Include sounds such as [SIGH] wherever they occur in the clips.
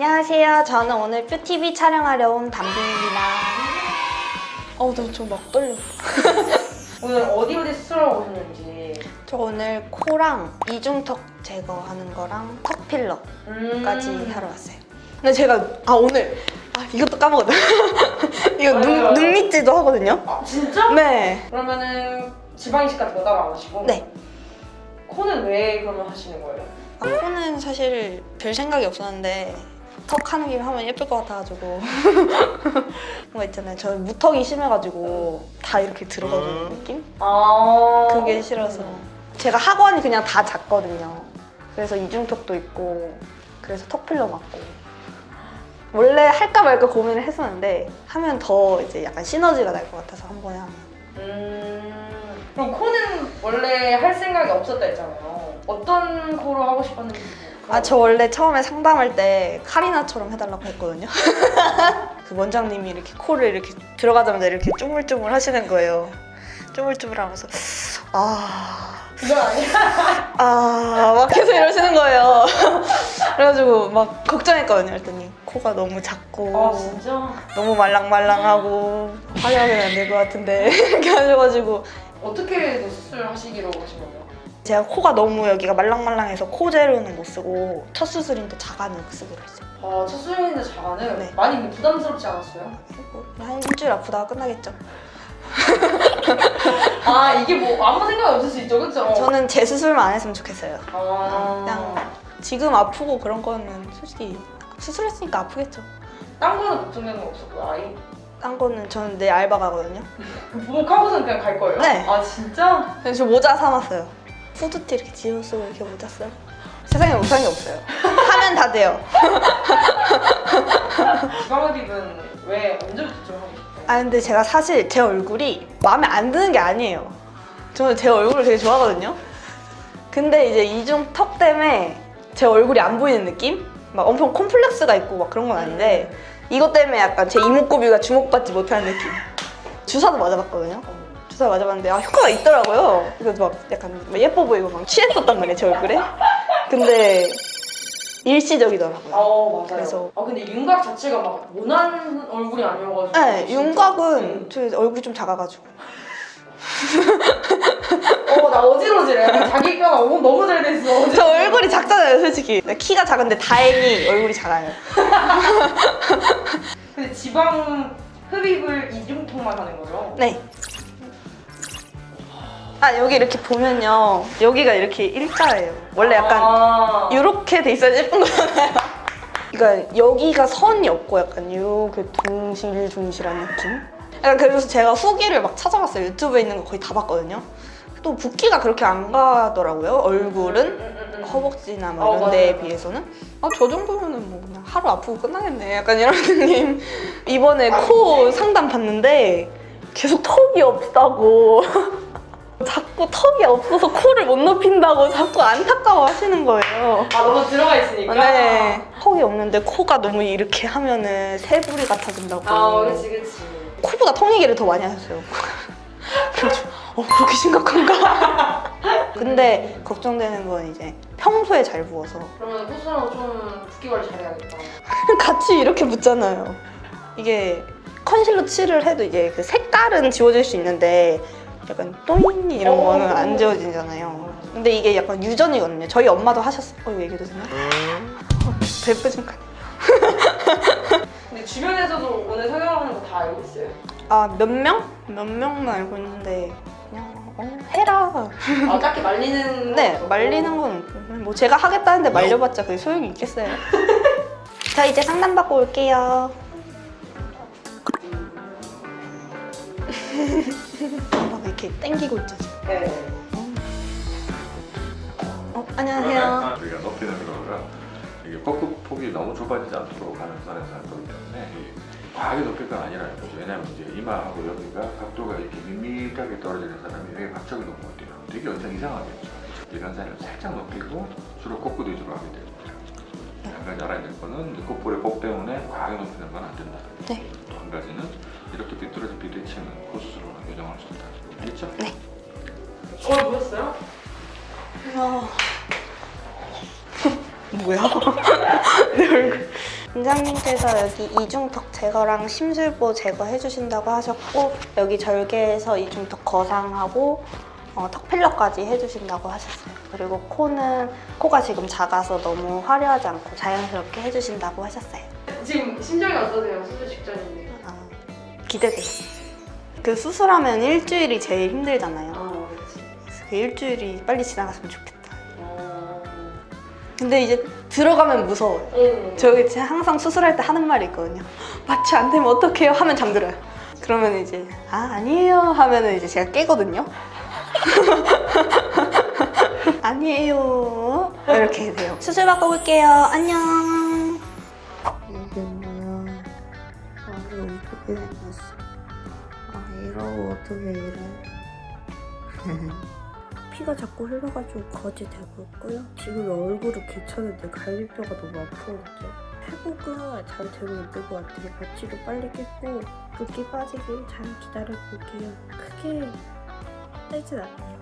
안녕하세요. 저는 오늘 뷰티비 촬영하러 온 담비입니다. 어우, 나저막 떨려. [LAUGHS] 오늘 어디 어디 수술하고 오셨는지. 저 오늘 코랑 이중턱 제거하는 거랑 턱 필러까지 음. 하러 왔어요. 근데 제가 아 오늘 아 이것도 까먹었네. [LAUGHS] 이거 왜요? 눈, 눈 밑지도 하거든요. 아 진짜? 네. 그러면은 지방 이식 같은 거 따로 안 하시고? 네. 코는 왜 그러면 하시는 거예요? 아, 코는 사실 별 생각이 없었는데 턱 하는 김에 하면 예쁠 것 같아가지고 [LAUGHS] 뭔가 있잖아요. 저 무턱이 심해가지고 다 이렇게 들어가는 느낌? 아. 그게 싫어서 제가 학원이 그냥 다 작거든요. 그래서 이중턱도 있고 그래서 턱 필러 맞고 원래 할까 말까 고민을 했었는데 하면 더 이제 약간 시너지가 날 것 같아서 한 번에 하면 음. 그럼 코는 원래 할 생각이 없었다 했잖아요. 어떤 코로 하고 싶었는지. 아 저 원래 처음에 상담할 때 카리나처럼 해달라고 했거든요. [LAUGHS] 그 원장님이 이렇게 코를 이렇게 들어가자마자 이렇게 쪼물쪼물 하시는 거예요. 쪼물쪼물 하면서 아. 그건 아니야. 아, 막 계속 이러시는 거예요. [LAUGHS] 그래가지고 막 걱정했거든요. 그랬더니 코가 너무 작고 아 진짜? 너무 말랑말랑하고 화려하면 안 될 것 같은데 [LAUGHS] 이렇게 하셔가지고 어떻게 수술하시기로 하신 거예요? 제가 코가 너무 여기가 말랑말랑해서 코 재료는 못 쓰고 첫 수술인데 자가는 쓰기로 했어요. 아, 첫 수술인데 자가는 네. 많이 부담스럽지 않았어요? 그리고 한 일주일 아프다가 끝나겠죠. [LAUGHS] 아 이게 뭐 아무 생각이 없을 수 있죠, 그렇죠? 저는 제 수술만 안 했으면 좋겠어요. 아... 그냥 지금 아프고 그런 거는 솔직히 수술했으니까 아프겠죠. 딴 거는 걱정되는 거 없었고요, 아이. 딴 거는 저는 내 알바 가거든요. 부목하고선 그냥 갈 거예요? 네. 아 진짜? 그래서 저 모자 사놨어요. 후드티 이렇게 지어 쓰고 이렇게 모자 써요. 세상에 게 없어요. 하면 다 돼요. [LAUGHS] 지방흡입은 왜 언제부터 좀 하고 싶어요? 아 근데 제가 사실 제 얼굴이 마음에 안 드는 게 아니에요. 저는 제 얼굴을 되게 좋아하거든요. 근데 이제 이중 턱 때문에 제 얼굴이 안 보이는 느낌? 막 엄청 콤플렉스가 있고 막 그런 건 아닌데 이것 때문에 약간 제 이목구비가 주목받지 못하는 느낌. 주사도 맞아봤거든요. 주사 맞아봤는데 아 효과가 있더라고요. 그래서 막 약간 막 예뻐 보이고 막 취했었단 말이에요 제 얼굴에. 근데 일시적이더라고요. 어 맞아요. 그래서- 아 근데 윤곽 자체가 막 모난 얼굴이 아니어가지고. 네, 진짜. 윤곽은 저 얼굴이 좀 작아가지고. [LAUGHS] 어나 어지러지래. 자기 뼈가 너무 너무 잘 됐어. [LAUGHS] 저 얼굴이 작잖아요, 솔직히. 키가 작은데 다행히 얼굴이 작아요. [LAUGHS] 근데 지방 흡입을 이중통만 하는 거죠? 네. 아, 여기 이렇게 보면요. 여기가 이렇게 일자예요. 원래 약간 아. 이렇게 돼 있어야 예쁜 거잖아요. [LAUGHS] 그러니까 여기가 선이 없고 약간 이렇게 둥실둥실한 느낌? 약간 그래서 제가 후기를 막 찾아봤어요. 유튜브에 있는 거 거의 다 봤거든요. 또 붓기가 그렇게 안 가더라고요. 얼굴은. 허벅지나 어, 뭐 이런 맞아요. 데에 비해서는 아 저 정도면은 뭐 그냥 하루 아프고 끝나겠네 약간 이런 [LAUGHS] 느낌 이번에 코 상담 받는데 계속 턱이 없다고 [LAUGHS] 자꾸 턱이 없어서 코를 못 높인다고 자꾸 안타까워 하시는 거예요 아 너무 들어가 있으니까. 네 턱이 없는데 코가 너무 이렇게 하면은 새부리 같아진다고 아 그렇지 그렇지. 코보다 턱 얘기를 더 많이 하셨어요 [LAUGHS] 그래서 어 그렇게 심각한가 [LAUGHS] 근데 걱정되는 건 이제 평소에 잘 부어서 그러면 호수랑 좀 붓기 관리 잘해야겠다. [LAUGHS] 같이 이렇게 묻잖아요. 이게 컨실러 칠을 해도 이제 그 색깔은 지워질 수 있는데 약간 또잉 이런 어. 거는 안 지워지잖아요. 근데 이게 약간 유전이거든요. 저희 엄마도 하셨어. 어, 이거 얘기해도 되나? 어, 배쁘진 거. [LAUGHS] 근데 주변에서도 오늘 성형하는 거 다 알고 있어요. 아, 몇 명? 몇 명만 알고 있는데 그냥 어, 해라. 아 딱히 말리는. [LAUGHS] 네, 건 없었고. 말리는 건 없고. 뭐 제가 하겠다는데 말려봤자 그게 소용이 있겠어요. [LAUGHS] 저 이제 상담 받고 올게요. 막 이렇게 땡기고 있죠. 지금. 네. 어, 안녕하세요. 우리가 높이는 거가 이게 꺾고 폭이 너무 좁아지지 않도록 하는 선에서 할 거기 때문에 이 과하게 높일 건 아니라는 거죠. 왜냐하면 이제 이마하고 여기가 각도가 이렇게 밋밋하게 떨어지는 사람이 왜 갑자기 높은 것 같아요. 되게 연상 이상하겠죠. 이런 사람을 살짝 높이고 주로 꺾고 위주로 하게 됩니다. 한 가지 알아야 될 거는 이제 콧볼의 꼭 때문에 과하게 높이는 건 안 된다. 네. 또 한 가지는 이렇게 비뚤어진 비대칭은 코수술로 교정할 수 있다. 알겠죠? 네. 오늘 보셨어요? 어... [LAUGHS] 뭐야? [LAUGHS] 내 얼굴. 원장님께서 여기 이중턱 제거랑 심술보 제거 해주신다고 하셨고 여기 절개에서 이중턱 거상하고 어, 턱 필러까지 해주신다고 하셨어요. 그리고 코는 코가 지금 작아서 너무 화려하지 않고 자연스럽게 해주신다고 하셨어요. 지금 심정이 어떠세요? 수술 직전인데. 아, 기대돼요. 그 수술하면 일주일이 제일 힘들잖아요. 아, 그렇지. 그 일주일이 빨리 지나갔으면 좋겠다. 어. 근데 이제 들어가면 무서워요. 응. 저기 제가 항상 수술할 때 하는 말이 있거든요. 마취 안 되면 어떡해요? 하면 잠들어요. 그러면 이제 아 아니에요 하면은 이제 제가 깨거든요. [LAUGHS] 아니에요 이렇게 돼요. 수술 받고 올게요. 안녕. 이러고 어떻게 이래? [LAUGHS] 피가 자꾸 흘러가지고 거지 되고 있고요. 지금 얼굴은 괜찮은데 갈비뼈가 너무 아프거든요. 회복은 잘 되고 있는 것 같아요. 마취도 빨리 깼고 붓기 빠지길 잘 기다려볼게요. 크게 떼진 않네요.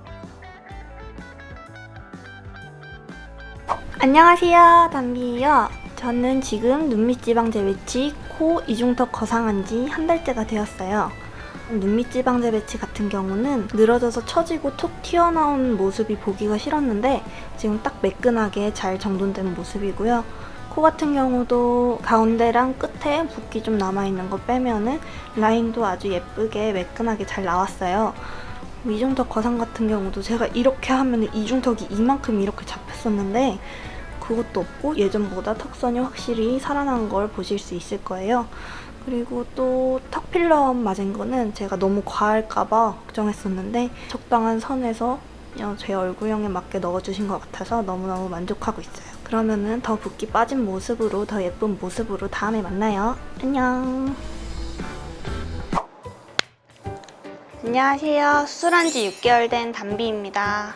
안녕하세요, 담비예요. 저는 지금 눈밑 지방 재배치, 코 이중턱 거상한 지 한 달째가 되었어요. 눈밑 지방 재배치 같은 경우는 늘어져서 처지고 톡 튀어나온 모습이 보기가 싫었는데 지금 딱 매끈하게 잘 정돈된 모습이고요. 코 같은 경우도 가운데랑 끝에 붓기 좀 남아있는 거 빼면은 라인도 아주 예쁘게 매끈하게 잘 나왔어요. 이중턱 거상 같은 경우도 제가 이렇게 하면 이중턱이 이만큼 이렇게 잡혔었는데 그것도 없고 예전보다 턱선이 확실히 살아난 걸 보실 수 있을 거예요. 그리고 또 턱 필러 맞은 거는 제가 너무 과할까봐 걱정했었는데 적당한 선에서 제 얼굴형에 맞게 넣어주신 것 같아서 너무너무 만족하고 있어요. 그러면은 더 붓기 빠진 모습으로 더 예쁜 모습으로 다음에 만나요. 안녕. 안녕하세요. 수술한 지 6개월 된 담비입니다.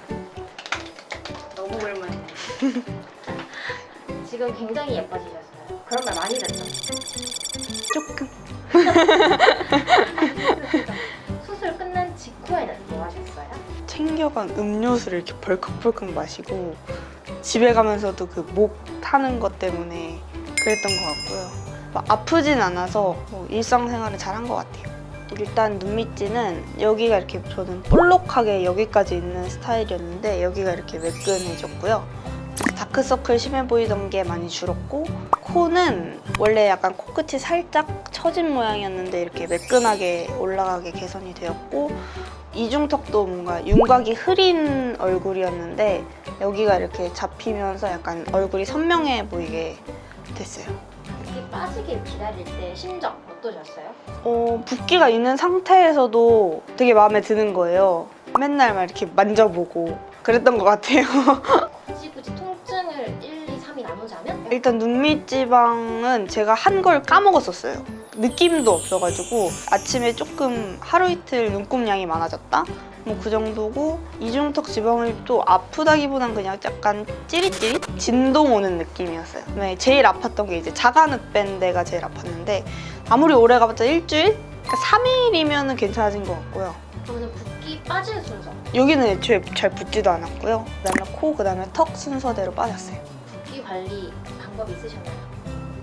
너무 오랜만이네. [LAUGHS] 지금 굉장히 예뻐지셨어요. 그런 말 많이 듣죠? 조금. [LAUGHS] 수술 끝난 직후에는 뭐 하셨어요? 챙겨간 음료수를 이렇게 벌컥벌컥 마시고 집에 가면서도 그 목 타는 것 때문에 그랬던 것 같고요. 막 아프진 않아서 뭐 일상생활을 잘한 것 같아요. 일단 눈밑지는 여기가 이렇게 저는 볼록하게 여기까지 있는 스타일이었는데 여기가 이렇게 매끈해졌고요. 다크서클 심해 보이던 게 많이 줄었고 코는 원래 약간 코끝이 살짝 처진 모양이었는데 이렇게 매끈하게 올라가게 개선이 되었고 이중턱도 뭔가 윤곽이 흐린 얼굴이었는데 여기가 이렇게 잡히면서 약간 얼굴이 선명해 보이게 됐어요. 붓기 빠지길 기다릴 때 심정 어떠셨어요? 어, 붓기가 있는 상태에서도 되게 마음에 드는 거예요. 맨날 막 이렇게 만져보고 그랬던 것 같아요. [LAUGHS] 굳이 굳이 일단 눈밑 지방은 제가 한 걸 까먹었었어요. 느낌도 없어가지고 아침에 조금 하루 이틀 눈곱량이 많아졌다? 뭐 그 정도고 이중턱 지방을 또 아프다기보단 그냥 약간 찌릿찌릿 진동 오는 느낌이었어요. 네, 제일 아팠던 게 이제 자가늑 뺀 데가 제일 아팠는데 아무리 오래 가봤자 일주일? 그러니까 3일이면 괜찮아진 것 같고요. 그러면 붓기 빠지는 순서. 여기는 애초에 잘 붙지도 않았고요. 그다음에 코, 그다음에 턱 순서대로 빠졌어요. 붓기 관리 방법이 있으셨나요?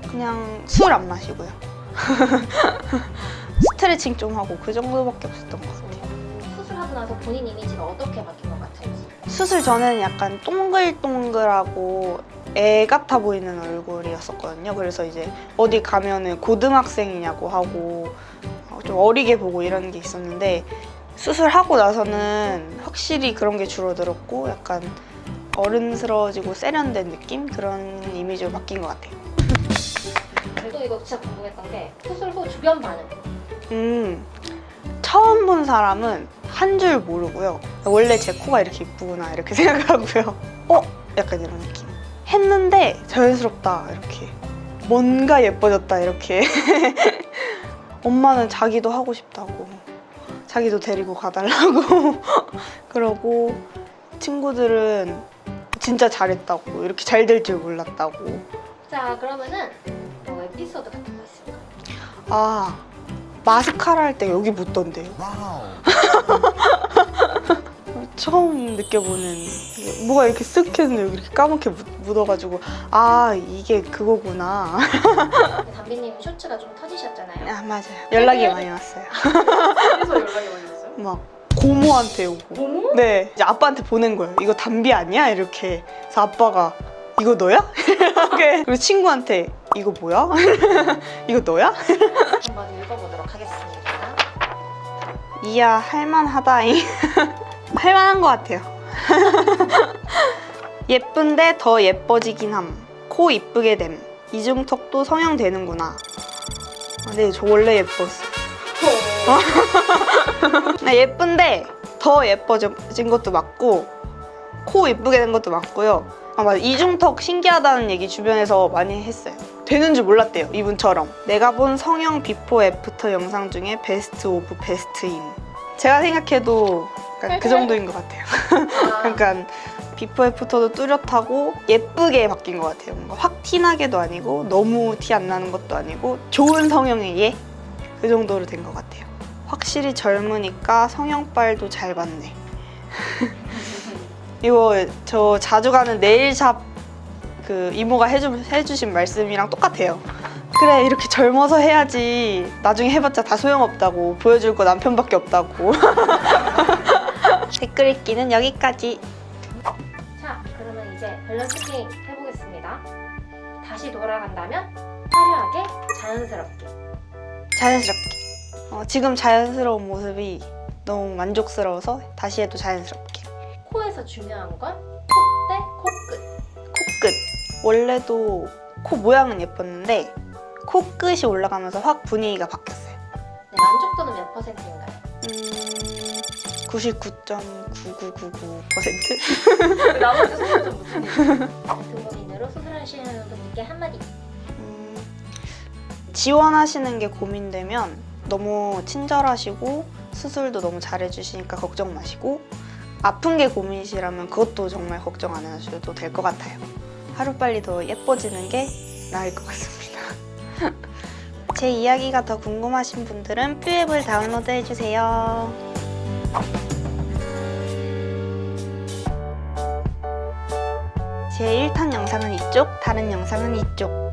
그냥 술 안 마시고요. [LAUGHS] 스트레칭 좀 하고 그 정도밖에 없었던 것 같아요. 음, 수술하고 나서 본인 이미지가 어떻게 바뀐 것 같은지. 수술 전에는 약간 동글동글하고 애 같아 보이는 얼굴이었었거든요. 그래서 이제 어디 가면은 고등학생이냐고 하고 어, 좀 어리게 보고 이런 게 있었는데 수술하고 나서는 확실히 그런 게 줄어들었고 약간 어른스러워지고 세련된 느낌? 그런 이미지로 바뀐 것 같아요. 그리고 이거 진짜 궁금했던 게 수술 후 주변 반응. 음, 처음 본 사람은 한 줄 모르고요. 원래 제 코가 이렇게 이쁘구나 이렇게 [LAUGHS] 생각하고요. 어? 약간 이런 느낌. 했는데 자연스럽다 이렇게. 뭔가 예뻐졌다 이렇게. [LAUGHS] 엄마는 자기도 하고 싶다고. 자기도 데리고 가달라고. [LAUGHS] 그러고 친구들은 진짜 잘했다고. 이렇게 잘 될 줄 몰랐다고. 자 그러면은 뭐 에피소드 같은 거 있을까요? 아, 마스카라 할 때 여기 묻던데요. [LAUGHS] 처음 느껴보는 뭐가 이렇게 쓱 했는데 여기 이렇게 까맣게 묻- 묻어가지고 아 이게 그거구나 담비님 쇼츠가 좀 터지셨잖아요. 아 맞아요 연락이 많이 왔어요 그래서 연락이 많이 왔어요? [LAUGHS] 막 고모한테 오고. 고모? 네. 이제 아빠한테 보낸 거예요. 이거 담비 아니야? 이렇게. 그래서 아빠가 이거 너야? [LAUGHS] 이렇게. 그리고 친구한테 이거 뭐야 [LAUGHS] 이거 너야? [LAUGHS] 한번 읽어보도록 하겠습니다. 이야 할만하다잉. 할만한 것 같아요. 예쁜데 더 예뻐지긴 함코 이쁘게 됨. 이중턱도 성형되는구나. 아, 네저 원래 예뻤어요. 아, [LAUGHS] 예쁜데 더 예뻐진 것도 맞고 코 이쁘게 된 것도 맞고요. 아 맞아 이중턱 신기하다는 얘기 주변에서 많이 했어요. 되는 줄 몰랐대요 이분처럼. 내가 본 성형 비포 애프터 영상 중에 베스트 오브 베스트임. 제가 생각해도 약간 그 정도인 것 같아요. [LAUGHS] 아, 그러니까 비포 애프터도 뚜렷하고 예쁘게 바뀐 것 같아요. 뭔가 확 티나게도 아니고 너무 티 안 나는 것도 아니고 좋은 성형의 예? 그 정도로 된 것 같아요 확실히 젊으니까 성형빨도 잘 받네 [LAUGHS] 이거 저 자주 가는 네일샵 그 이모가 해주, 해주신 말씀이랑 똑같아요. 그래 이렇게 젊어서 해야지 나중에 해봤자 다 소용없다고 보여줄 거 남편밖에 없다고 [LAUGHS] 댓글 읽기는 여기까지 자, 그러면 이제 밸런스 게임 해보겠습니다. 다시 돌아간다면 화려하게, 자연스럽게. 자연스럽게 어, 지금 자연스러운 모습이 너무 만족스러워서 다시 해도 자연스럽게 코에서 중요한 건 콧대, 코끝. 코끝 원래도 코 모양은 예뻤는데 코끝이 올라가면서 확 분위기가 바뀌었어요 네, 만족도는 몇 퍼센트인가요? 음... 99.9999% [LAUGHS] 나머지 소문 좀 무슨 얘기? 등본인으로 수술하시는 분들께 한마디. 음, 지원하시는 게 고민되면 너무 친절하시고 수술도 너무 잘해주시니까 걱정 마시고 아픈 게 고민이시라면 그것도 정말 걱정 안 하셔도 될 것 같아요. 하루빨리 더 예뻐지는 게 나을 것 같습니다. [LAUGHS] 제 이야기가 더 궁금하신 분들은 퓨앱을 다운로드 해주세요. 제 1탄 영상은 이쪽, 다른 영상은 이쪽.